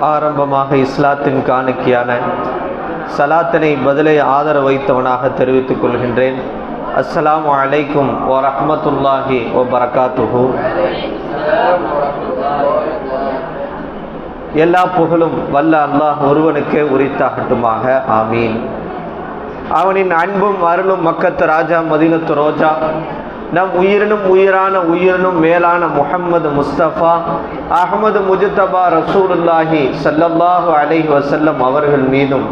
ஆரம்பமாக இஸ்லாத்தின் காணிக்கையான சலாத்தினை பதிலை ஆதர வைத்தவனாக தெரிவித்துக் கொள்கின்றேன். அஸ்லாம் அலைக்கும் ஓ ரஹமத்துல்லாஹி ஓ பரகாத்துஹு எல்லா புகழும் வல்ல அல்லாஹ் ஒருவனுக்கே உரித்தாகட்டுமாக. ஆமீன். அவனின் அன்பும் அருளும் மக்கத்து ராஜா மதினத்து ரோஜா நம் உயிரினும் உயிரான உயிரினும் மேலான முஹம்மது முஸ்தபா அகமது முஜித்தபா ரசூலுல்லாஹி சல்லல்லாஹு அலைஹி வசல்லம் அவர்கள் மீதும்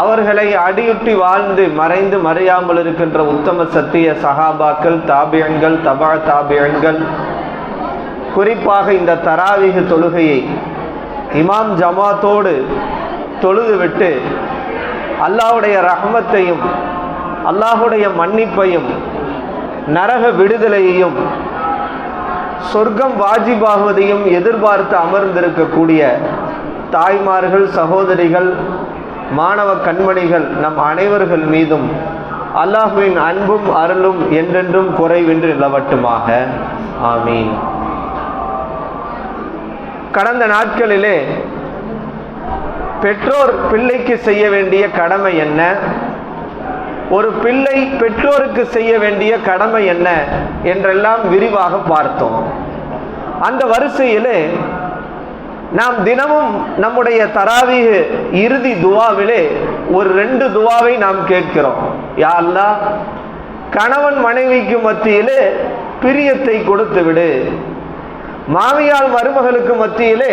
அவர்களை அடியுட்டி வாழ்ந்து மறைந்து மறையாமல் இருக்கின்ற உத்தம சத்திய சஹாபாக்கள் தாபியன்கள் தபா தாபியன்கள் குறிப்பாக இந்த தராவிக தொழுகையை இமாம் ஜமாத்தோடு தொழுதுவிட்டு அல்லாஹுடைய ரஹமத்தையும் அல்லாஹுடைய மன்னிப்பையும் நரக விடுதலையையும் சொர்க்கம் வாஜிபாகுவதையும் எதிர்பார்த்து அமர்ந்திருக்கக்கூடிய தாய்மார்கள் சகோதரிகள் மாணவ கண்மணிகள் நம் அனைவர்கள் மீதும் அல்லாஹுவின் அன்பும் அருளும் என்றென்றும் குறைவின்றி நிலவட்டுமாக. ஆமீன். கடந்த நாட்களிலே பெற்றோர் பிள்ளைக்கு செய்ய வேண்டிய கடமை என்ன? ஒரு பிள்ளை பெற்றோருக்கு செய்ய வேண்டிய கடமை என்ன என்றெல்லாம் விரிவாக பார்த்தோம். அந்த வரிசையில் நாம் தினமும் நம்முடைய தராவீக இறுதி துவாவிலே ஒரு ரெண்டு துவாவை நாம் கேட்கிறோம். யா கணவன் மனைவிக்கு மத்தியிலே பிரியத்தை கொடுத்து விடு. மாமியால் மருமகளுக்கு மத்தியிலே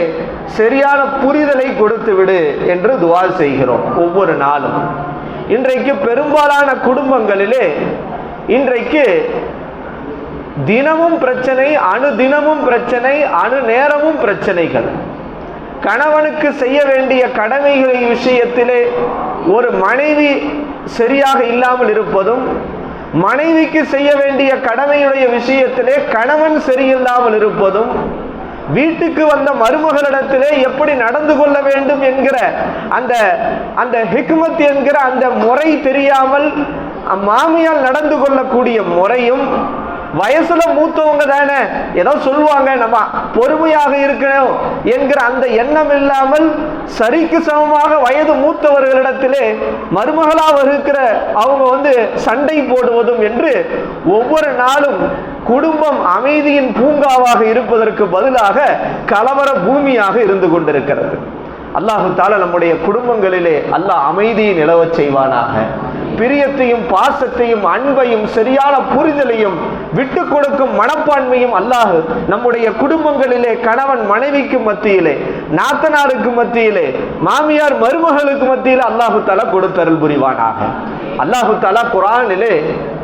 சரியான புரிதலை கொடுத்து விடு என்று துவா செய்கிறோம். ஒவ்வொரு நாளும். இன்றைக்கு பெரும்பாலான குடும்பங்களிலே இன்றைக்கு தினமும் பிரச்சனை அணு தினமும் பிரச்சனை அணு நேரமும் பிரச்சனைகள். கணவனுக்கு செய்ய வேண்டிய கடமைகளின் விஷயத்திலே ஒரு மனைவி சரியாக இல்லாமல் இருப்பதும் மனைவிக்கு செய்ய வேண்டிய கடமையுடைய விஷயத்திலே கணவன் சரியில்லாமல் இருப்பதும் வீட்டுக்கு வந்த மருமகளிடத்திலே எப்படி நடந்து கொள்ள வேண்டும் என்கிற அந்த அந்த ஹிக்மத் என்கிற அந்த முறை தெரியாமல் மாமியால் நடந்து கொள்ளக்கூடிய முறையும் வயசுல மூத்தவங்க தானே ஏதோ சொல்லுவாங்க நம்ம பொறுமையாக இருக்கணும் என்கிற அந்த எண்ணம் இல்லாமல் சரிக்கு சமமாக வயது மூத்தவர்களிடத்திலே மருமகளாக இருக்கிற அவங்க வந்து சண்டை போடுவதும் என்று ஒவ்வொரு நாளும் குடும்பம் அமைதியின் பூங்காவாக இருப்பதற்கு பதிலாக கலவர பூமியாக இருந்து கொண்டிருக்கிறது. அல்லாஹு தால நம்முடைய குடும்பங்களிலே அல்லாஹ் அமைதியை நிலவச் செய்வானாக. பிரியத்தையும் பாசத்தையும் அன்பையும் சரியான புரிதலையும் விட்டு கொடுக்கும் மனப்பான்மையும் அல்லாஹ் நம்முடைய குடும்பங்களிலே கணவன் மனைவிக்கு மத்தியிலே நாத்தனாருக்கு மத்தியிலே மாமியார் மருமகளுக்கு மத்தியிலே அல்லாஹு தாலா கொடுத்தருள் புரிவானாக. அல்லாஹு தாலா குரானிலே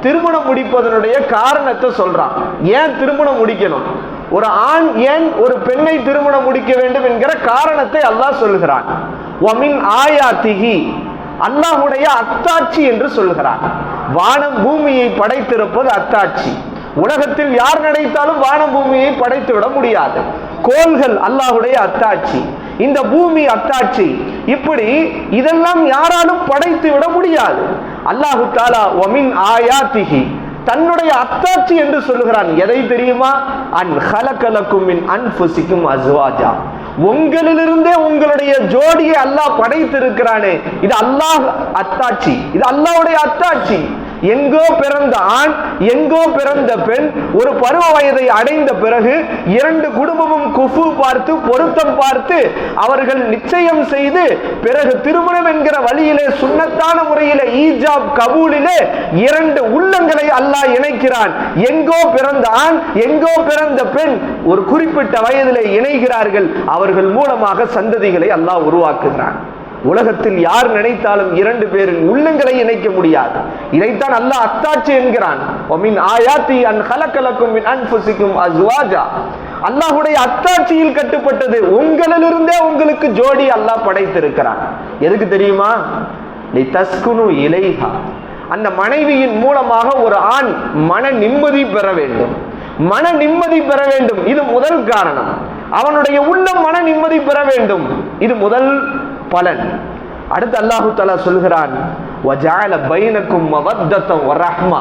திருமணம் முடிப்பதனுடைய காரணத்தை சொல்றான். ஏன் திருமணம் முடிக்கணும்? ஒரு ஆண் ஏன் ஒரு பெண்ணை திருமணம் முடிக்க வேண்டும் என்கிற காரணத்தை அல்லாஹ் சொல்கிறான். ஒமின் ஆயாத்திகி அல்லாஹுடைய அத்தாட்சி என்று சொல்கிறார். வானம் பூமியை படைத்திருப்பது அத்தாட்சி. உலகத்தில் யார் நினைத்தாலும் வானம் பூமியை படைத்து விட முடியாது. கோள்கள் அல்லாஹுடைய அத்தாட்சி. இந்த பூமி அத்தாட்சி. இப்படி இதெல்லாம் யாராலும் படைத்து விட முடியாது. அல்லாஹு தாலா ஒமின் ஆயாத்திகி தன்னுடைய அத்தாட்சி என்று சொல்லுகிறான். எதை தெரியுமா? அன் ஹலக்கலக்கும் மின் அன்புசிக்கும் அஸ்வாஜா. உங்களிலிருந்தே உங்களுடைய ஜோடியை அல்லாஹ் படைத்திருக்கிறானே. இது அல்லாஹ் அத்தாட்சி. இது அல்லாவுடைய அத்தாட்சி. எங்கோ பிறந்த ஆண் எங்கோ பிறந்த பெண் ஒரு பருவ வயதை அடைந்த பிறகு இரண்டு குடும்பமும் குஃபு பார்த்து பொருத்தம் பார்த்து அவர்கள் நிச்சயம் செய்து பிறகு திருமணம் என்கிற வழியிலே சுண்ணத்தான முறையிலே ஈஜாப் கபூலிலே இரண்டு உள்ளங்களை அல்லாஹ் இணைக்கிறான். எங்கோ பிறந்த ஆண் எங்கோ பிறந்த பெண் ஒரு குறிப்பிட்ட வயதிலே இணைகிறார்கள். அவர்கள் மூலமாக சந்ததிகளை அல்லாஹ் உருவாக்குகிறான். உலகத்தில் யார் நினைத்தாலும் இரண்டு பேரின் உள்ளங்களை இணைக்க முடியாது. இதைத்தான் அல்லாஹ் அத்தாட்சி என்கிறான். ஒமின் ஆயாத்தி அன் கலக்கலக்கும் அன்புசிக்கும் அஸ்வாஜா. அல்லாஹுடைய அத்தாட்சியில் கட்டுப்பட்டது உங்களிலிருந்தே உங்களுக்கு ஜோடி அல்லாஹ் படைத்திருக்கிறான். எதுக்கு தெரியுமா? நீ தஸ்குனு இலைஹா. அந்த மனைவியின் மூலமாக ஒரு ஆண் மன நிம்மதி பெற வேண்டும். மன நிம்மதி பெற வேண்டும். இது முதல் காரணம். அவனுடைய உள்ள மன நிம்மதி பெற வேண்டும். இது முதல் பலன். அடுத்து அல்லாஹு தஆலா சொல்கிறான் வஜால பைனக்கும் மவத்தத்தம் வரஹ்மா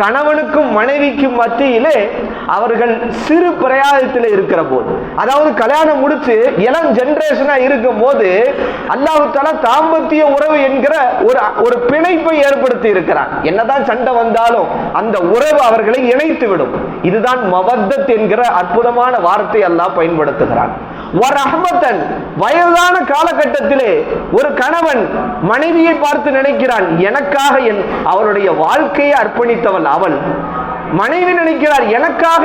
கணவனுக்கும் மனைவிக்கும் மத்தியிலே அவர்கள் சிறு பிரயாணத்தில் இருக்கிற போது அதாவது கல்யாணம் முடிச்சு இளம் ஜெனரேஷனா இருக்கும் போது அல்லாஹால தாம்பத்திய உறவு என்கிற ஒரு ஒரு பிணைப்பை ஏற்படுத்தி இருக்கிறான். என்னதான் சண்டை வந்தாலும் அந்த உறவு அவர்களை இணைத்து விடும். இதுதான் மவத்தத் என்கிற அற்புதமான வார்த்தை அல்லாஹ் பயன்படுத்துகிறான். வரஹ்மத்தன் வயதான காலகட்டத்திலே ஒரு கணவன் மனைவியை பார்த்து நினைக்கிறான் எனக்காக என் அவளுடைய வாழ்க்கையை அர்ப்பணித்தவள் அவள் மனைவி நினைக்கிறார் எனக்காக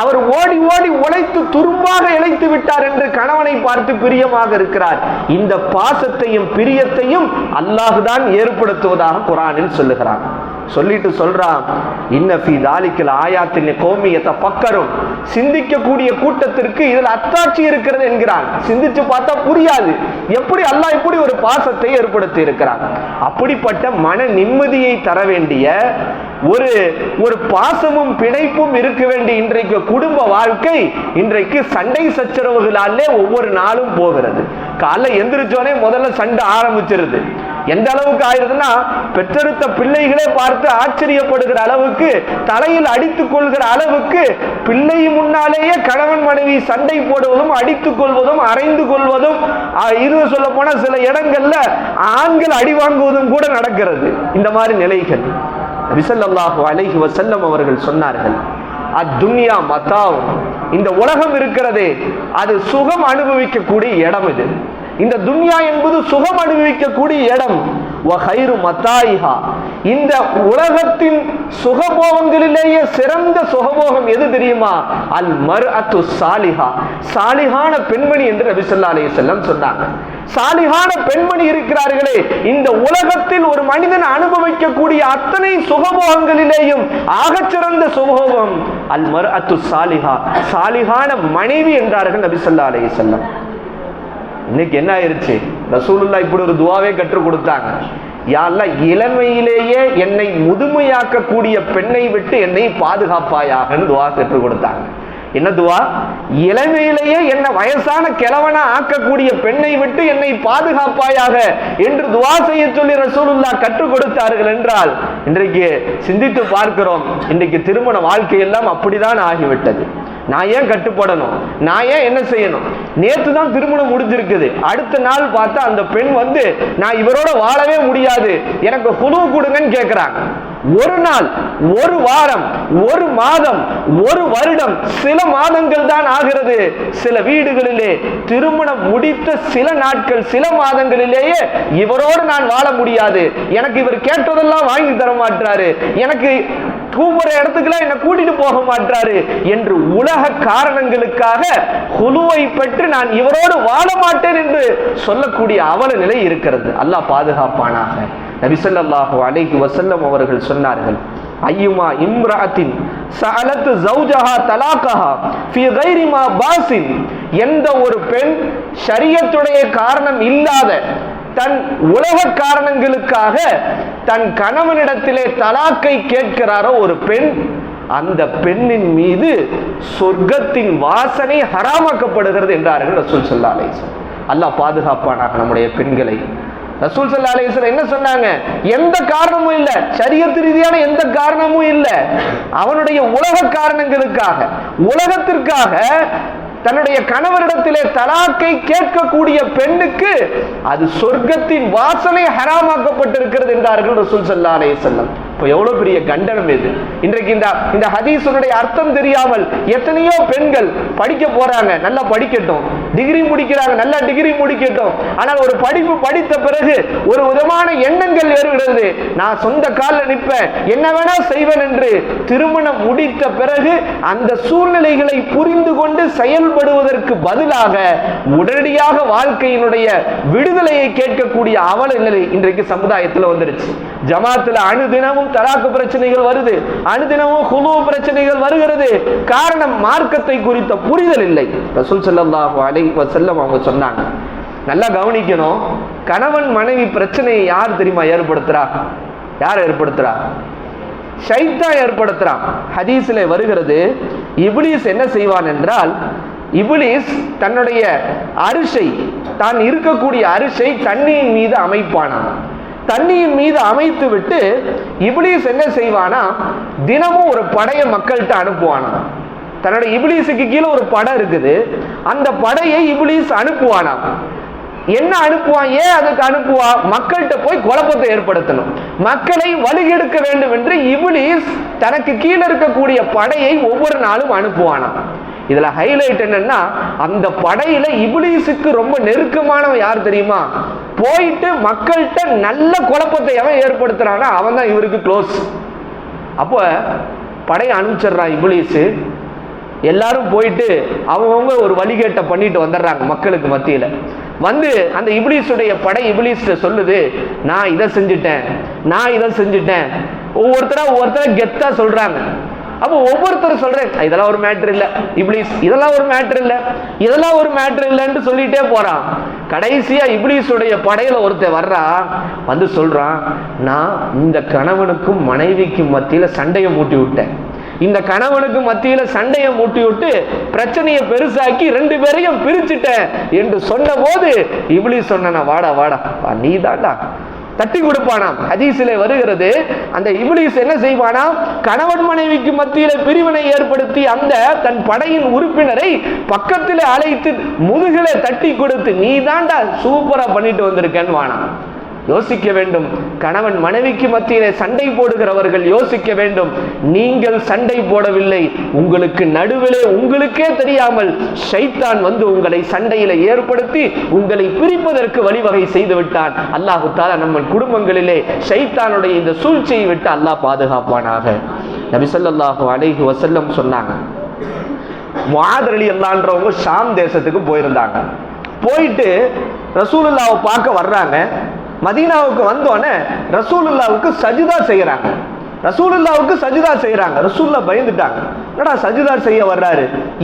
அவர் ஓடி ஓடி உழைத்து துரும்பாக இழைத்து விட்டார் என்று கணவனை பார்த்து பிரியமாக இருக்கிறார். இந்த பாசத்தையும் பிரியத்தையும் அல்லாஹுதான் ஏற்படுத்துவதாக குரானில் சொல்லுகிறான். சொல்லிட்டு சொல்றான் இன்னபி தாலிக்கல் ஆயாத்தின் கோமியத்தை பக்கரும். சிந்திக்கக்கூடிய கூட்டத்திற்கு இதில் அத்தாட்சி இருக்கிறது என்கிறான். சிந்திச்சு பார்த்தா புரியாது. எப்படி அல்லாஹ் இப்படி ஒரு பாசத்தை ஏற்படுத்தி இருக்கிறான்? அப்படிப்பட்ட மன நிம்மதியை தர வேண்டிய ஒரு ஒரு பாசமும் பிணைப்பும் இருக்க வேண்டிய இன்றைக்கு குடும்ப வாழ்க்கை இன்றைக்கு சண்டை சச்சரவுகளாலே ஒவ்வொரு நாளும் போகிறது. காலைல எந்திரிச்சோனே முதல்ல சண்டை ஆரம்பிச்சிருது. எந்த அளவுக்கு ஆயிருதுன்னா பெற்றெடுத்த பிள்ளைகளே பார்த்து ஆச்சரியப்படுகிற அளவுக்கு தலையில் அடித்துக் கொள்கிற அளவுக்கு பிள்ளை முன்னாலேயே கணவன் மனைவி சண்டை போடுவதும் அடித்துக் கொள்வதும் அரைந்து கொள்வதும் இது சொல்ல போனா சில இடங்கள்ல ஆண்கள் அடி வாங்குவதும் கூட நடக்கிறது. இந்த மாதிரி நிலைகள். விசல்லாஹு அலைஹி வசல்லம் அவர்கள் சொன்னார்கள் அத்துன்யா மத்தாவும் இந்த உலகம் இருக்கிறதே அது சுகம் அனுபவிக்கக்கூடிய இடம் இது. இந்த துன்யா என்பது சுகம் அனுபவிக்கக்கூடிய இடம். வஹைரு மத்தாயிஹா. இந்த உலகத்தின் சுகபோகங்களிலேயே சிறந்த சுகபோகம் எது தெரியுமா? அல் மர் அத்து சாலிஹா. சாலிஹான பெண்மணி என்று நபிசல்லா அலைய செல்லம் சொன்னாங்க. சாலிஹான பெண்மணி இருக்கிறார்களே இந்த உலகத்தில் ஒரு மனிதன் அனுபவிக்கக்கூடிய அத்தனை சுகபோகங்களிலேயும் ஆகச்சிறந்த சுகபோகம் அல் மர் அத்து சாலிஹா. சாலிஹான மனைவி என்றார்கள் நபிசல்லா அலைய செல்லம் இன்னைக்கு என்ன ஆயிருச்சு? ரசூலுல்லா இப்படி ஒரு துவாவே கற்றுக் கொடுத்தாங்க. யாரெல்லாம் இளமையிலேயே என்னை முதுமையாக்கக்கூடிய பெண்ணை விட்டு என்னை பாதுகாப்பாயாகன்னு துவா கற்றுக் கொடுத்தாங்க. என்ன துவா? இளமையிலேயே என்னை வயசான கிழவனா ஆக்கக்கூடிய பெண்ணை விட்டு என்னை பாதுகாப்பாயாக என்று துவா செய்ய சொல்லி ரசூலுல்லா கற்றுக் கொடுத்தார்கள் என்றால் இன்றைக்கு சிந்தித்து பார்க்கிறோம் இன்றைக்கு திருமண வாழ்க்கையெல்லாம் அப்படிதான் ஆகிவிட்டது. நான் ஏன் கட்டுப்படணும்? நான் ஏன் என்ன செய்யணும்? நேற்று தான் திருமணம் முடிஞ்சிருக்குது. அடுத்த நாள் பார்த்தா அந்த பெண் வந்து நான் இவரோட வாழவே முடியாது. எனக்கு குழு கொடுங்கன்னு கேட்குறாங்க ஒரு நாள் ஒரு வாரம் ஒரு மாதம் ஒரு வருடம் சில மாதங்கள் தான் ஆகிறது. சில வீடுகளிலே திருமணம் முடித்த சில நாட்கள் சில மாதங்களிலேயே இவரோடு நான் வாழ முடியாது. எனக்கு இவர் கேட்டதெல்லாம் வாங்கி தர மாட்டாரு. எனக்கு கூப்பிடுற இடத்துக்குலாம் என்ன கூட்டிட்டு போக மாட்டாரு என்று உலக காரணங்களுக்காக குழுவை பெற்று நான் இவரோடு வாழ மாட்டேன் என்று சொல்லக்கூடிய அவல நிலை இருக்கிறது. அல்லாஹ் பாதுகாப்பானாக. நபிசல்லாஹு அலைஹி வசல்லம் அவர்கள் சொன்னார்கள் ஐயுமா இம்ராத்தின் சஅலத்து ஜௌஜஹா தலாக்கஹா ஃபி கைரிமா பாசின் எந்த ஒரு பெண் ஷரியத்துடைய காரணம் இல்லாத தன் உலக காரணங்களுக்காக தன் கணவனிடத்திலே தலாக்கை கேட்கிறாரோ ஒரு பெண் அந்த பெண்ணின் மீது சொர்க்கத்தின் வாசனை ஹராமாக்கப்படுகிறது என்றார்கள் ரசூல் சொல்லாலே அல்லாஹ் பாதுகாப்பானாக நம்முடைய பெண்களை ரசூல் சல்லா அலிஸ்லாம் என்ன சொன்னாங்க? எந்த காரணமும் இல்ல. சரியத்து ரீதியான எந்த காரணமும் இல்ல. அவனுடைய உலக காரணங்களுக்காக உலகத்திற்காக தன்னுடைய கணவரிடத்திலே தலாக்கை கேட்கக்கூடிய பெண்ணுக்கு அது சொர்க்கத்தின் வாசனை ஹராமாக்கப்பட்டிருக்கிறது என்றார்கள் ரசூல் சல்லா அலே செல்லம் இப்போ எவ்வளவு பெரிய கண்டனம் இது. இன்றைக்கு இந்த இந்த ஹதீஸனுடைய அர்த்தம் தெரியாமல் எத்தனையோ பெண்கள் படிக்க போறாங்க நல்லா படிக்கட்டும். டிகிரி முடிக்கிறாங்க நல்லா டிகிரி முடிக்கட்டும். ஆனால் ஒரு படிப்பு படித்த பிறகு ஒரு விதமான எண்ணங்கள் ஏறுகிறது. நான் சொந்த காலில் நிற்பேன். என்ன வேணா செய்வேன் என்று திருமணம் முடித்த பிறகு அந்த சூழ்நிலைகளை புரிந்து கொண்டு செயல்படுவதற்கு பதிலாக உடனடியாக வாழ்க்கையினுடைய விடுதலையை கேட்கக்கூடிய அவல நிலை இன்றைக்கு சமுதாயத்தில் வந்துருச்சு. ஜமாத்துல அணுதினமும் தலாக்கு பிரச்சனைகள் வருது. அனுதினமும் குழு பிரச்சனைகள் வருகிறது. காரணம் மார்க்கத்தை குறித்த புரிதல் இல்லை. ரசூல் ஸல்லல்லாஹு அலைஹி வஸல்லம் அவங்க சொன்னாங்க. நல்லா கவனிக்கணும். கணவன் மனைவி பிரச்சனையை யார் தெரியுமா ஏற்படுத்துறா? யார் ஏற்படுத்துறா? ஷைத்தான் ஏற்படுத்துறான். ஹதீஸில் வருகிறது இப்லீஸ் என்ன செய்வான் என்றால் இபிலிஸ் தன்னுடைய அரிசை தான் இருக்கக்கூடிய அரிசை தண்ணியின் மீது அமைப்பானான் தண்ணியின் மீது அமைத்து விட்டு இப்ளீஸ் என்ன செய்வானா? தினமும் ஒரு படையை மக்கள்கிட்ட அனுப்புவானா? தன்னோட இப்ளீஸுக்கு கீழே ஒரு படை இருக்குது. அந்த படையை இப்ளீஸ் அனுப்புவானா? என்ன அனுப்புவான் ஏன் அதுக்கு அனுப்புவா? மக்கள்கிட்ட போய் குழப்பத்தை ஏற்படுத்தணும். மக்களை வலுகெடுக்க வேண்டும் என்று இப்ளீஸ் தனக்கு கீழே இருக்கக்கூடிய படையை ஒவ்வொரு நாளும் அனுப்புவானா? இதில் ஹைலைட் என்னன்னா அந்த படையில் இபிலிஸுக்கு ரொம்ப நெருக்கமானவன் யார் தெரியுமா? போயிட்டு மக்கள்கிட்ட நல்ல குழப்பத்தை எவன் ஏற்படுத்துறான்னா அவன் தான் இவருக்கு க்ளோஸ் அப்போ படையை அனுப்பிச்சிடுறான் இபிலிஸு எல்லாரும் போயிட்டு அவங்கவுங்க ஒரு வழிகேட்டை பண்ணிட்டு வந்துடுறாங்க மக்களுக்கு மத்தியில். வந்து அந்த இபிலிஸுடைய படை இபிலிஸ்ட சொல்லுது நான் இதை செஞ்சுட்டேன் நான் இதை செஞ்சுட்டேன். ஒவ்வொருத்தராக ஒவ்வொருத்தராக கெத்தாக சொல்கிறாங்க அப்போ ஒவ்வொருத்தரும் சொல்றேன் இதெல்லாம் ஒரு மேட்ரு இல்லை. இப்ளீஸ் இதெல்லாம் ஒரு மேட்ரு இல்லை. இதெல்லாம் ஒரு மேட்ரு இல்லைன்னு சொல்லிட்டே போறான். கடைசியா இப்ளீஸுடைய படையில ஒருத்தர் வர்றான் வந்து சொல்றான் நான் இந்த கணவனுக்கும் மனைவிக்கும் மத்தியில சண்டையை மூட்டி விட்டேன். இந்த கணவனுக்கு மத்தியில சண்டையை மூட்டி விட்டு பிரச்சனையை பெருசாக்கி ரெண்டு பேரையும் பிரிச்சுட்டேன். என்று சொன்ன போது இவ்வளி சொன்ன வாடா வாடா நீ தாண்டா. தட்டி கொடுப்பானாம். ஹதீஸிலே வருகிறது அந்த இபிலிஸ் என்ன செய்வானாம் கணவன் மனைவிக்கு மத்தியில பிரிவினை ஏற்படுத்தி அந்த தன் படையின் உறுப்பினரை பக்கத்தில் அழைத்து முதுகில தட்டி கொடுத்து நீ தாண்டா சூப்பரா பண்ணிட்டு வந்திருக்கேன்னு வானாம். யோசிக்க வேண்டும். கணவன் மனைவிக்கு மத்தியிலே சண்டை போடுகிறவர்கள் யோசிக்க வேண்டும். நீங்கள் சண்டை போடவில்லை. உங்களுக்கு நடுவிலே உங்களுக்கே தெரியாமல் ஷைத்தான் வந்து உங்களை சண்டையில ஏற்படுத்தி உங்களை பிரிப்பதற்கு வழிவகை செய்து விட்டான். அல்லாஹு தாலா நம்ம குடும்பங்களிலே ஷைத்தானுடைய இந்த சூழ்ச்சியை விட்டு அல்லாஹ் பாதுகாப்பானாக. நபி ஸல்லல்லாஹு அலைஹி வசல்லம் சொன்னாங்க. முஆத் அலி அல்லான்றவங்க ஷாம் தேசத்துக்கு போயிருந்தாங்க. போயிட்டு ரசூலுல்லாவை பார்க்க வர்றாங்க. மதீனாவுக்கு வந்தோடனே ரசூலுல்லாவுக்கு சஜிதா செய்கிறாங்க ரசூலுல்லாவுக்கு சஜிதா செய்கிறாங்க ரசூல்லா பயந்துட்டாங்க. என்னடா சஜிதா செய்ய வர்றாரு?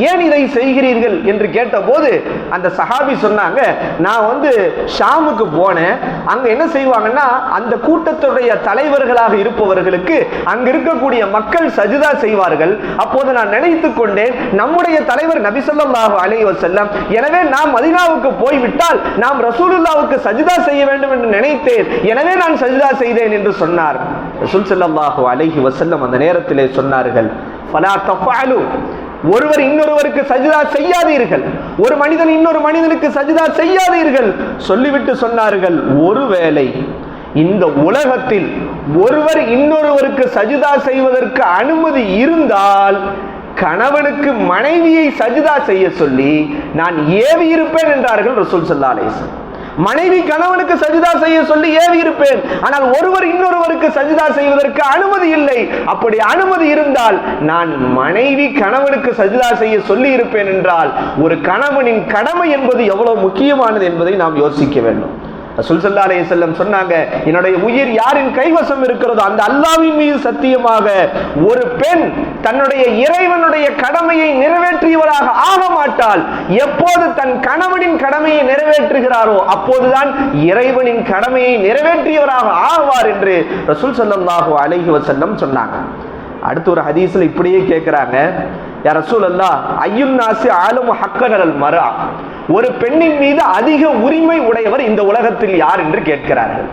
ஏன் இதை செய்கிறீர்கள் என்று கேட்டபோது அந்த சஹாபி சொன்னாங்க நான் வந்து ஷாமுக்கு போனேன். அங்கே என்ன செய்வாங்கன்னா அந்த கூட்டத்துடைய தலைவர்களாக இருப்பவர்களுக்கு அங்க இருக்கக்கூடிய மக்கள் சஜிதா செய்வார்கள். அப்போது நான் நினைத்து கொண்டேன் நம்முடைய தலைவர் நபிசல்லாஹு ஸல்லல்லாஹு செல்லம் எனவே நாம் மதினாவுக்கு போய்விட்டால் நாம் ரசூலுல்லாவுக்கு சஜிதா செய்ய வேண்டும் என்று நினைத்தேன். எனவே நான் சஜிதா செய்தேன் என்று சொன்னார். ரசூல் ஸல்லல்லாஹு அலைஹி வசல்லம் அந்த நேரத்திலே சொன்னார்கள். ஃபலா தஃஅலு ஒருவர் இன்னொருவருக்கு சஜிதா செய்யாதீர்கள். ஒரு மனிதன் இன்னொரு மனிதனுக்கு சஜிதா செய்யாதீர்கள். சொல்லிவிட்டு சொன்னார்கள் ஒருவேளை இந்த உலகத்தில் ஒருவர் இன்னொருவருக்கு சஜிதா செய்வதற்கு அனுமதி இருந்தால் கணவனுக்கு மனைவியை சஜிதா செய்ய சொல்லி நான் ஏவி இருப்பேன் என்றார்கள் ரசூல் ஸல்லல்லாஹு மனைவி கணவனுக்கு சஜிதா செய்ய சொல்லி ஏவி இருப்பேன். ஆனால் ஒருவர் இன்னொருவருக்கு சஜிதா செய்வதற்கு அனுமதி இல்லை. அப்படி அனுமதி இருந்தால் நான் மனைவி கணவனுக்கு சஜிதா செய்ய சொல்லி இருப்பேன் என்றால் ஒரு கணவனின் கடமை என்பது எவ்வளவு முக்கியமானது என்பதை நாம் யோசிக்க வேண்டும். ரசூல் ஸல்லல்லாஹு செல்லம் சொன்னாங்க என்னுடைய உயிர் யாரின் கைவசம் இருக்கிறதோ அந்த அல்லாவின் மீது சத்தியமாக ஒரு பெண் தன்னுடைய இறைவனுடைய கடமையை நிறைவேற்றியவராக ஆக மாட்டால் எப்போது தன் கணவனின் கடமையை நிறைவேற்றுகிறாரோ அப்போதுதான் இறைவனின் கடமையை நிறைவேற்றியவராக ஆவார் என்று ரசூல் சல்லாஹு அலஹி வசல்லம் சொன்னாங்க. அடுத்து ஒரு ஹதீஸ்ல இப்படியே கேட்கிறாங்க யார் ரசூல் அல்லா ஐயுன் நாசி ஆளும் ஹக்கனல் மரா ஒரு பெண்ணின் மீது அதிக உரிமை உடையவர் இந்த உலகத்தில் யார் என்று கேட்கிறார்கள்.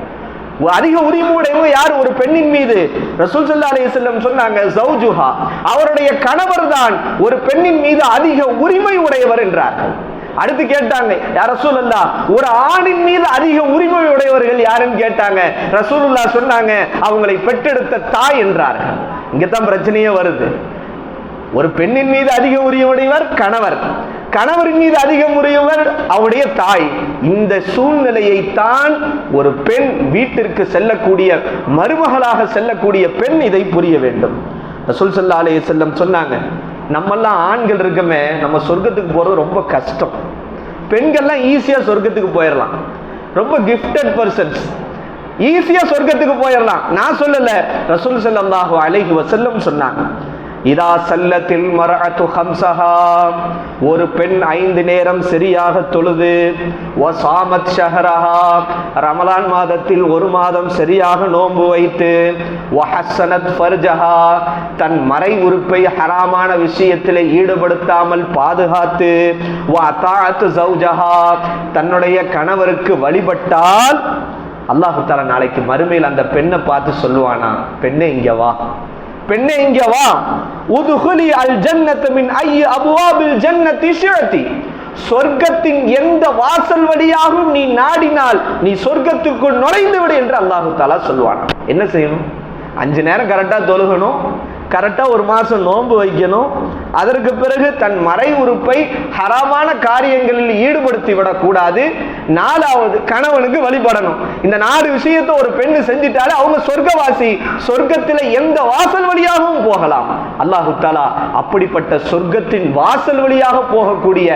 அதிக உரிமை உடையவர் யார்? ஒரு பெண்ணின் மீது. ரசூல் சல்லா செல்லம் சொன்னாங்க சௌஜுஹா. அவருடைய கணவர் தான் ஒரு பெண்ணின் மீது அதிக உரிமை உடையவர் என்றார்கள். அடுத்து கேட்டாங்க யார் ரசூலுல்லா ஒரு ஆணின் மீது அதிக உரிமை உடையவர்கள் யாருன்னு கேட்டாங்க. ரசூலுல்லா சொன்னாங்க அவங்களை பெற்றெடுத்த தாய் என்றார்கள். இங்கதான் பிரச்சனையே வருது. ஒரு பெண்ணின் மீது அதிக உரியவுடையவர் கணவர். கணவரின் மீது அதிகம் உரியவர் அவருடைய தாய். இந்த சூழ்நிலையை தான் ஒரு பெண் வீட்டிற்கு செல்லக்கூடிய மருமகளாக செல்லக்கூடிய பெண் இதை புரிய வேண்டும். ரசூல் சல்லா அலைய செல்லம் சொன்னாங்க நம்மெல்லாம் ஆண்கள் இருக்கமே நம்ம சொர்க்கத்துக்கு போகிறது ரொம்ப கஷ்டம். பெண்கள்லாம் ஈஸியாக சொர்க்கத்துக்கு போயிடலாம் ரொம்ப கிஃப்டட் பர்சன்ஸ் ஈஸியாக சொர்க்கத்துக்கு போயிடலாம் நான் சொல்லலை ரசூல் ஸல்லல்லாஹு அலைஹி வசல்லம் சொன்னாங்க. இதா சல்லத்தில் மரஅத்து ஹம்சஹா. ஒரு பெண் ஐந்து நேரம் சரியாக தொழுது வசாமத் ஷஹரஹா. ரமலான் மாதத்தில் ஒரு மாதம் சரியாக நோன்பு வைத்து வஹஸ்ஸனத் ஃபர்ஜஹா. தன் மறை உறுப்பை ஹராமான விஷயத்தில் ஈடுபடுத்தாமல் பாதுகாத்து வஅதாஅத் ஜௌஜஹா தன்னுடைய கணவருக்கு வழிபட்டால் அல்லாஹு தாலா நாளைக்கு மறுமையில் அந்த பெண்ணை பார்த்து சொல்லுவானா பெண்ணே இங்கே வா. பெண்ணே இங்க வா. உதுகுலி அல் ஜன்னத்து மின் ஐய அபுவாபில் ஜன்னத்தி ஷிழத்தி சொர்க்கத்தின் எந்த வாசல் வழியாகவும் நீ நாடினால் நீ சொர்க்கத்துக்குள் நுழைந்து விடு என்று அல்லாஹு தாலா சொல்லுவான் என்ன செய்யணும்? அஞ்சு நேரம் கரெக்டாக தொழுகணும். கரெக்டாக ஒரு மாதம் நோன்பு வைக்கணும். அதற்கு பிறகு தன் மறை உறுப்பை ஹராமான காரியங்களில் ஈடுபடுத்தி விடக்கூடாது. நாலாவது கணவனுக்கு வழிபடணும். இந்த நாலு விஷயத்தை ஒரு பெண்ணு செஞ்சிட்டாலே அவங்க சொர்க்கவாசி. சொர்க்கத்தில் எந்த வாசல் வழியாகவும் போகலாம். அல்லாஹு தாலா அப்படிப்பட்ட சொர்க்கத்தின் வாசல் வழியாக போகக்கூடிய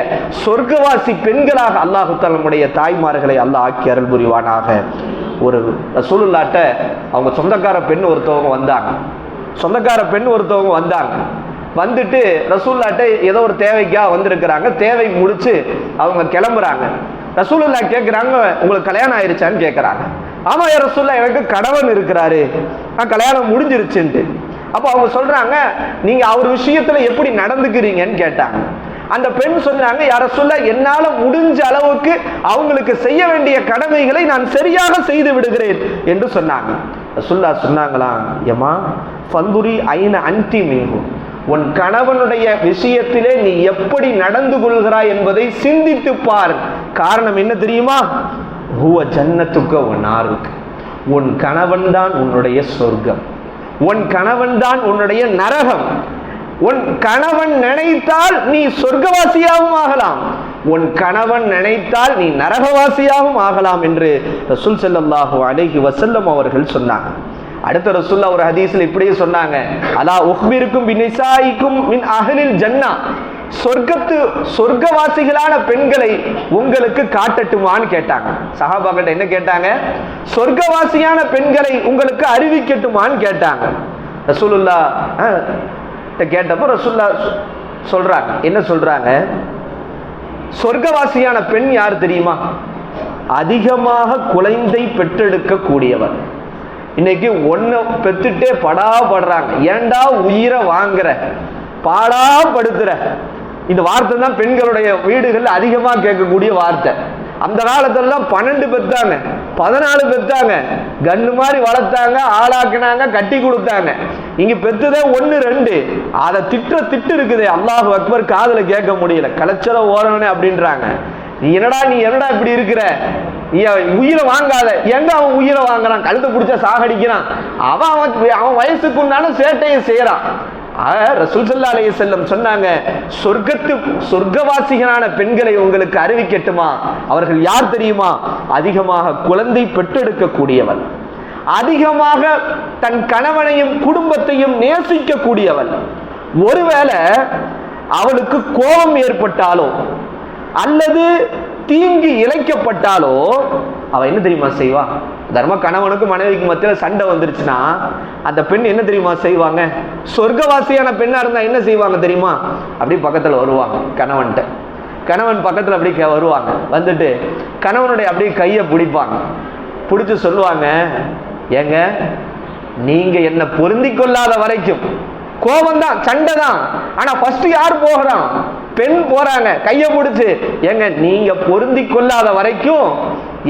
சொர்க்கவாசி பெண்களாக அல்லாஹுத்தாலமுடைய தாய்மார்களை அல்லாஹ் ஆக்கி அருள் புரிவானாக. ஒரு சூழலாட்ட அவங்க சொந்தக்கார பெண் ஒருத்தவங்க வந்தாங்க. சொந்தக்கார பெண் ஒருத்தவங்க வந்தாங்க. வந்துட்டு ரசூல்லாட்ட ஏதோ ஒரு தேவைக்காக வந்திருக்கிறாங்க. தேவை முடிச்சு அவங்க கிளம்புறாங்க. ரசூலுல்லா கேட்குறாங்க உங்களுக்கு கல்யாணம் ஆயிருச்சான்னு கேட்குறாங்க ஆமாம் ஏ ரசூல்லா எனக்கு கணவன் இருக்கிறாரு. நான் கல்யாணம் முடிஞ்சிருச்சுன்ட்டு. அப்போ அவங்க சொல்கிறாங்க நீங்கள் அவர் விஷயத்தில் எப்படி நடந்துக்கிறீங்கன்னு கேட்டாங்க. அந்த பெண் சொன்னாங்க யார சொல்ல என்னால் முடிஞ்ச அளவுக்கு அவங்களுக்கு செய்ய வேண்டிய கடமைகளை நான் சரியாக செய்து விடுகிறேன். என்று சொன்னாங்க. ரசுல்லா சொன்னாங்களாம் ஏமா பந்துரி ஐன அந்தி மீகும் உன் கணவனுடைய விஷயத்திலே நீ எப்படி நடந்து கொள்கிறாய் என்பதை சிந்தித்து பார். காரணம் என்ன தெரியுமா? ஹூவ ஜன்னத்துக்கு உன் ஆறுக்கு. உன் கணவன் தான் உன்னுடைய சொர்க்கம். உன் கணவன் தான் உன்னுடைய நரகம். உன் கணவன் நினைத்தால் நீ சொர்க்கவாசியாகவும் ஆகலாம். உன் கணவன் நினைத்தால் நீ நரகவாசியாகவும் ஆகலாம் என்று ரசூல் ஸல்லல்லாஹு அலைஹி வசல்லம் அவர்கள் சொன்னாங்க. அடுத்த ரசூல்லா ஒரு ஹதீஸில் இப்படியே சொன்னாங்க. அலா உஹ்பிருக்கும் பினிசாயிக்கும் மின் அகலில் ஜன்னா. சொர்க்கத்து சொர்க்கவாசிகளான பெண்களை உங்களுக்கு காட்டட்டுமான்னு கேட்டாங்க. சஹாபாக்கிட்ட என்ன கேட்டாங்க? சொர்க்கவாசியான பெண்களை உங்களுக்கு அறிவிக்கட்டுமான்னு கேட்டாங்க. ரசூலுல்லா கேட்டப்போ ரசூல்லா சொல்றாங்க. என்ன சொல்றாங்க? சொர்க்கவாசியான பெண் யார் தெரியுமா? அதிகமாக குழந்தை பெற்றெடுக்க கூடியவர் இன்னைக்கு ஒன்றை பெற்றுட்டே படா படுறாங்க ஏன்டா உயிரை வாங்குற? பாடாபடுத்துற இந்த வார்த்தை தான் பெண்களுடைய வீடுகள் அதிகமாக கேட்கக்கூடிய வார்த்தை. அந்த காலத்திலலாம் பன்னெண்டு பெத்தாங்க பதினாலு பெத்தாங்க. கன்று மாதிரி வளர்த்தாங்க ஆளாக்குனாங்க கட்டி கொடுத்தாங்க. இங்கே பெத்ததே ஒன்று ரெண்டு. அதை திட்டுற திட்டு இருக்குது. அல்லாஹ் அக்பர் காதில் கேட்க முடியல. கலைச்சல ஓரணே அப்படின்றாங்க. நீ என்னடா நீ என்னடா இப்படி இருக்கிற? உயிரை வாங்காத. எங்க அவன் உயிரை வாங்குறான்? கழுத்தை பிடிச்சா சாகடிக்கிறான். அவன் அவன் அவன் வயசுக்கு உண்டான சேட்டையை செய்யறான். ஆக, ரசூல் ஸல்லல்லாஹு அலைஹி சொன்னாங்க சொர்க்கத்து சொர்க்கவாசிகளான பெண்களை உங்களுக்கு அறிவிக்கட்டுமா? அவர்கள் யார் தெரியுமா? அதிகமாக குழந்தை பெற்றெடுக்கக்கூடியவள். அதிகமாக தன் கணவனையும் குடும்பத்தையும் நேசிக்கக்கூடியவள். ஒருவேளை அவளுக்கு கோபம் ஏற்பட்டாலோ அல்லது தீங்கு இழைக்கப்பட்டாலோ அவ என்ன தெரியுமா செய்வா? தர்ம கணவனுக்கு மனைவிக்கு மத்தியில் சண்டை வந்துருச்சுன்னா அந்த பெண் என்ன தெரியுமா செய்வாங்க? சொர்க்கவாசியான பெண்ணா இருந்தா என்ன செய்வாங்க தெரியுமா? அப்படி பக்கத்துல வருவாங்க கணவன்கிட்ட கணவன் பக்கத்துல அப்படி வருவாங்க. வந்துட்டு கணவனுடைய அப்படியே கையை பிடிப்பாங்க. பிடிச்சி சொல்லுவாங்க ஏங்க நீங்க என்ன பொருந்தி கொள்ளாத வரைக்கும் கோபம் தான் சண்டை தான் ஆனா ஃபர்ஸ்ட் யார் போகிறான்? பெண் போறாங்க கையை முடிச்சு ஏங்க நீங்க பொருந்தி கொள்ளாத வரைக்கும்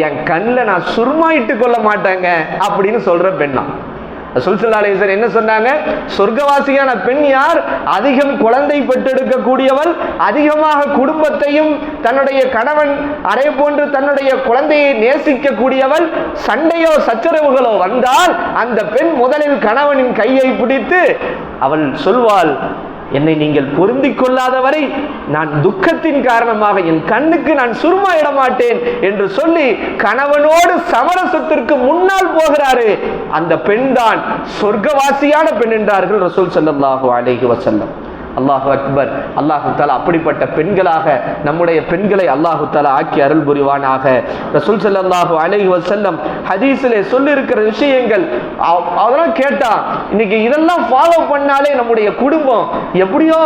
என் கண்ணில் நான் சுருமாயிட்டு கொள்ள மாட்டேங்க அப்படின்னு சொல்ற பெண்ணா. சுல்சல்லாலேசர் என்ன சொன்னாங்க? சொர்க்கவாசியான பெண் யார்? அதிகம் குழந்தை பெற்றெடுக்கக்கூடியவள் அதிகமாக குடும்பத்தையும் தன்னுடைய கணவன் அதே போன்று தன்னுடைய குழந்தையை நேசிக்கக்கூடியவள் சண்டையோ சச்சரவுகளோ வந்தால் அந்த பெண் முதலில் கணவனின் கையை பிடித்து அவள் சொல்வாள் என்னை நீங்கள் பொருந்தி கொள்ளாதவரை நான் துக்கத்தின் காரணமாக என் கண்ணுக்கு நான் சுருமாயிட மாட்டேன் என்று சொல்லி கணவனோடு சமரசத்திற்கு முன்னால் போகிறாரு அந்த பெண் தான் சொர்க்கவாசியான பெண் என்றார்கள் ரசூல் ஸல்லல்லாஹு அலேஹி வசல்லம் அல்லாஹு அக்பர். அல்லாஹு தாலா அப்படிப்பட்ட பெண்களாக நம்முடைய பெண்களை அல்லாஹு தாலா ஆக்கி அருள் புரிவானாக. ரசூல் ஸல்லல்லாஹு அலைஹி வசல்லம் ஹதீஸிலே சொல்லியிருக்கிற விஷயங்கள் அதெல்லாம் கேட்டா இன்னைக்கு இதெல்லாம் ஃபாலோ பண்ணாலே நம்முடைய குடும்பம் எப்படியோ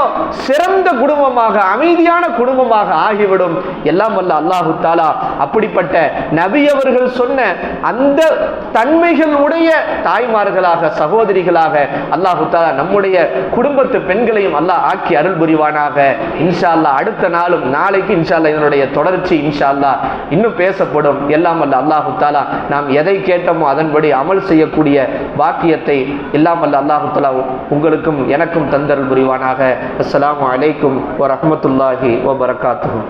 சிறந்த குடும்பமாக அமைதியான குடும்பமாக ஆகிவிடும். எல்லாம் வல்ல அல்லாஹு தாலா அப்படிப்பட்ட நபி அவர்கள் சொன்ன அந்த தன்மைகள் உடைய தாய்மார்களாக சகோதரிகளாக அல்லாஹு தாலா நம்முடைய குடும்பத்து பெண்களையும் அல்லாஹ் அல்லாஹ் ஆக்கி அருள் புரிவானாக. இன்ஷா அல்லாஹ் அடுத்த நாளும் நாளைக்கு இன்ஷா அல்லாஹ் இதனுடைய தொடர்ச்சி இன்ஷா அல்லாஹ் இன்னும் பேசப்படும். எல்லாம் அல்ல அல்லாஹு தாலா நாம் எதை கேட்டோமோ அதன்படி அமல் செய்யக்கூடிய பாக்கியத்தை எல்லாம் அல்ல அல்லாஹு தாலா உங்களுக்கும் எனக்கும் தந்தருள் புரிவானாக. அஸ்லாம் அலைக்கும் வரஹ்மத்துல்லாஹி வபரகாத்துஹு.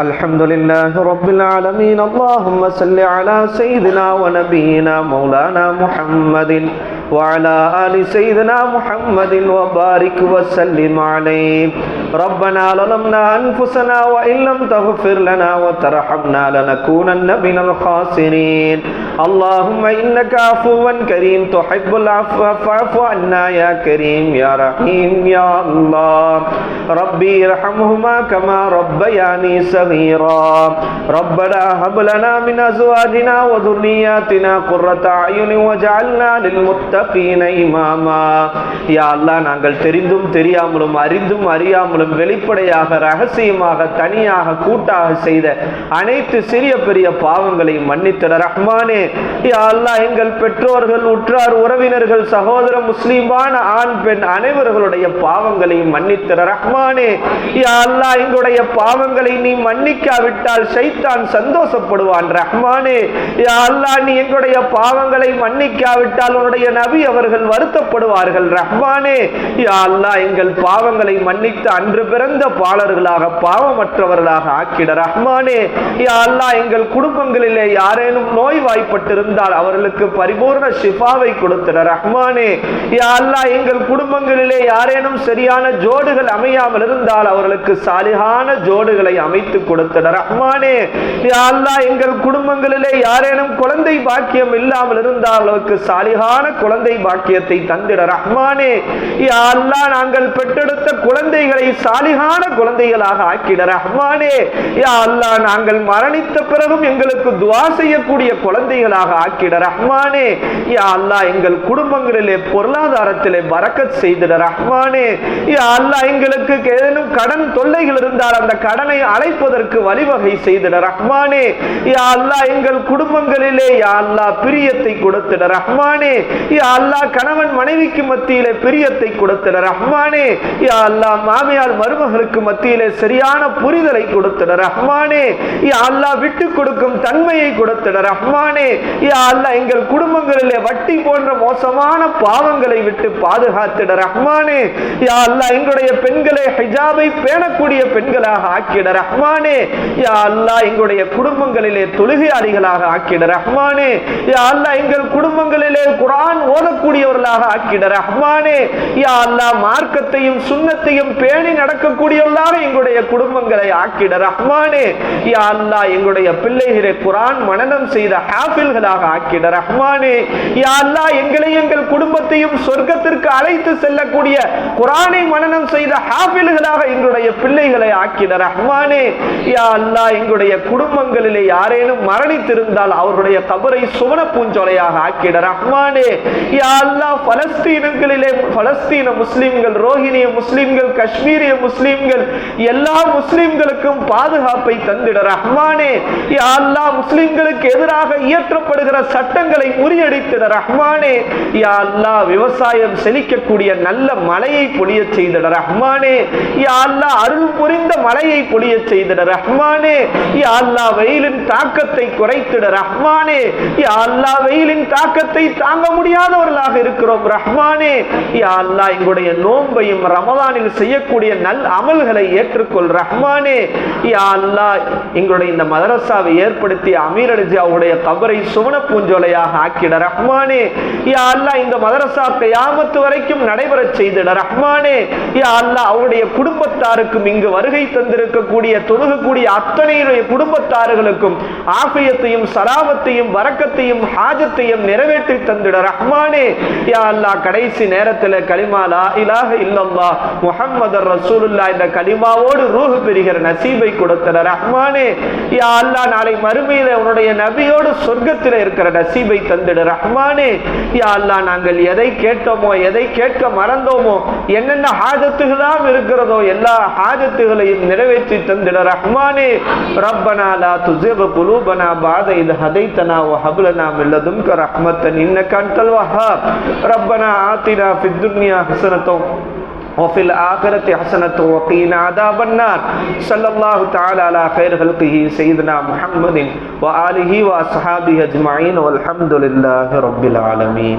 الحمد لله رب العالمين. اللهم صل على سيدنا ونبينا مولانا محمد وعلى آل سيدنا محمد وبارك وسلم عليه. ربنا ظلمنا أنفسنا وإن لم تغفر لنا وترحمنا لنكونن من الخاسرين. اللهم إنك عفو كريم تحب العفو فاعف عنا يا كريم يا رحيم يا الله. ربي ارحمهما كما ربياني صغيرا ربنا هب لنا من أزواجنا وذرياتنا قرة أعين واجعلنا للمتقين إماما يا الله நாங்கள் தெரிந்தும் தெரியாமலும் அறிந்தும் அறியாமலும் வெளிப்படையாக ரகசியமாக தனியாக கூட்டாக செய்த அனைத்து சிறிய பெரிய பாவங்களையும் மன்னித்திட ரஹ்மானே யா அல்லாஹ் எங்கள் பெற்றோர்கள் உற்றார் உறவினர்கள் சகோதர முஸ்லிமான ஆண் பெண் அனைவர்களுடைய பாவங்களையும் மன்னித்திட ரஹ்மானே யா அல்லாஹ் எங்களுடைய பாவங்களை நீ மன்னிக்காவிட்டால் சைத்தான் சந்தோஷப்படுவான். ரஹ்மானே அல்லா நீ எங்களுடைய பாவங்களை மன்னிக்காவிட்டால் உன்னுடைய நபி அவர்கள் வருத்தப்படுவார்கள். ரஹ்மானே அல்லா எங்கள் பாவங்களை மன்னித்து அன்று பிறந்த பாலர்களாக பாவமற்றவர்களாக ஆக்கிட. ரஹ்மானே அல்லா எங்கள் குடும்பங்களிலே யாரேனும் நோய் வாய்ப்பட்டிருந்தால் அவர்களுக்கு பரிபூர்ண ஷிஃபாவை கொடுத்திட. ரஹ்மானே அல்லா எங்கள் குடும்பங்களிலே யாரேனும் சரியான ஜோடுகள் அமையாமல் இருந்தால் அவர்களுக்கு சாலிகான ஜோடுகளை அமைத்து கொடுத்தன ரஹ்மானே அல்லா எங்கள் குடும்பங்களிலே யாரேனும் குழந்தை பாக்கியம் இல்லாமல் இருந்தால் அவர்களுக்கு சாலிகான குழந்தை பாக்கியத்தை தந்திட. ரஹ்மானே அல்லா நாங்கள் பெற்றெடுத்த குழந்தைகளை சாலிகான குழந்தைகளாக ஆக்கிட. ரஹ்மானே அல்லா நாங்கள் மரணித்த பிறகும் எங்களுக்கு துவா செய்யக்கூடிய குழந்தைகளாக ஆக்கிட. ரஹ்மானே யா அல்லாஹ் எங்கள் குடும்பங்களிலே பொருளாதாரத்திலே பறக்கத் செய்திட. ரஹ்மானே யா அல்லாஹ் எங்களுக்கு ஏதேனும் கடன் தொல்லைகள் இருந்தால் அந்த கடனை அழைப்பது அழைப்பதற்கு வழிவகை செய்திட ரஹ்மானே யா அல்லா எங்கள் குடும்பங்களிலே யா அல்லா பிரியத்தை கொடுத்திட ரஹ்மானே யா அல்லா கணவன் மனைவிக்கு மத்தியிலே பிரியத்தை கொடுத்திட ரஹ்மானே யா அல்லா மாமியார் மருமகளுக்கு மத்தியிலே சரியான புரிதலை கொடுத்திட ரஹ்மானே யா அல்லா விட்டு கொடுக்கும் தன்மையை கொடுத்திட ரஹ்மானே யா அல்லா எங்கள் குடும்பங்களிலே வட்டி போன்ற மோசமான பாவங்களை விட்டு பாதுகாத்திட ரஹ்மானே யா அல்லா எங்களுடைய பெண்களை ஹிஜாபை பேணக்கூடிய பெண்களாக ஆக்கிட ரஹ்மானே. ரஹ்மானே யா அல்லா எங்களுடைய குடும்பங்களிலே தொழுகையாளிகளாக ஆக்கிட ரஹ்மானே யா அல்லா எங்கள் குடும்பங்களிலே குரான் ஓதக்கூடியவர்களாக ஆக்கிட ரஹ்மானே யா அல்லா மார்க்கத்தையும் சுண்ணத்தையும் பேணி நடக்கக்கூடியவர்களாக எங்களுடைய குடும்பங்களை ஆக்கிட ரஹ்மானே யா அல்லா எங்களுடைய பிள்ளைகளை குரான் மனநம் செய்த ஹாஃபில்களாக ஆக்கிட ரஹ்மானே யா அல்லா எங்களை எங்கள் குடும்பத்தையும் சொர்க்கத்திற்கு அழைத்து செல்லக்கூடிய குரானை மனநம் செய்த ஹாஃபில்களாக எங்களுடைய பிள்ளைகளை ஆக்கிட ரஹ்மானே யா அல்லா எங்களுடைய குடும்பங்களிலே யாரேனும் மரணித்திருந்தால் அவருடைய கபரை சுவன பூஞ்சோலையாக ஆக்கிட ரஹ்மானே. யா அல்லா பலஸ்தீனங்களிலே பலஸ்தீன முஸ்லிம்கள் ரோஹிணிய முஸ்லிம்கள் காஷ்மீரிய முஸ்லிம்கள் எல்லா முஸ்லிம்களுக்கும் பாதுகாப்பை தந்திட ரஹ்மானே. யா அல்லாஹ் முஸ்லிம்களுக்கு எதிராக இயற்றப்படுகிற சட்டங்களை முறியடித்திட ரஹ்மானே. யா அல்லாஹ் விவசாயம் செழிக்கக்கூடிய நல்ல மழையை பொழிய செய்திட ரஹ்மானே. யா அல்லா அருள் புரிந்த மழையை பொழிய செய்திட ரஹ்மானே யா அல்லா வெயிலின் தாக்கத்தை குறைத்திட ரஹ்மானே. யா அல்லா வெயிலின் தாக்கத்தை தாங்க முடியாதவர்களாக இருக்கிறோம் ரஹ்மானே. யா அல்லா எங்களுடைய நோன்பையும் ரமதானில் செய்யக்கூடிய நல் அமல்களை ஏற்றுக்கொள் ரஹ்மானே. யா அல்லா எங்களுடைய இந்த மதரசாவை ஏற்படுத்திய அமீர் அலிஜி அவருடைய கபரை சுவன பூஞ்சோலையாக ஆக்கிட ரஹ்மானே. யா அல்லா இந்த மதரசா கியாமத்து வரைக்கும் நடைபெறச் செய்திட ரஹ்மானே. யா அல்லா அவருடைய குடும்பத்தாருக்கும் இங்கு வருகை தந்திருக்கக்கூடிய துணை தொழுகக்கூடிய அத்தனையுடைய குடும்பத்தார்களுக்கும் ஆஃபியத்தையும் சலாமத்தையும் வரக்கத்தையும் ஹாஜத்தையும் நிறைவேற்றி தந்திட ரஹ்மானே. யா அல்லா கடைசி நேரத்தில் கலிமாலா இலாக இல்லல்லா இல்லல்லாஹ் ரசூலுல்லா இந்த கலிமாவோடு ரூஹு பெறுகிற நசீபை கொடுத்தல ரஹ்மானே. யா அல்லா நாளை மறுமையில உன்னுடைய நபியோடு சொர்க்கத்தில் இருக்கிற நசீபை தந்திட ரஹ்மானே. யா அல்லா நாங்கள் எதை கேட்டோமோ எதை கேட்க மறந்தோமோ என்னென்ன ஹாஜத்துகளாம் இருக்கிறதோ எல்லா ஹாஜத்துகளையும் நிறைவேற்றி தந்திட رحمانی ربنا لا تزغ قلوبنا بعد إذ هديتنا وهب لنا من لدنك رحمة إنك أنت الوهاب. ربنا آتنا في الدنيا حسنة وفي الآخرة حسنة وقينا عذاب النار. صلى الله تعالى على خير خلقه سيدنا محمد وآله وأصحابه أجمعين والحمد لله رب العالمين.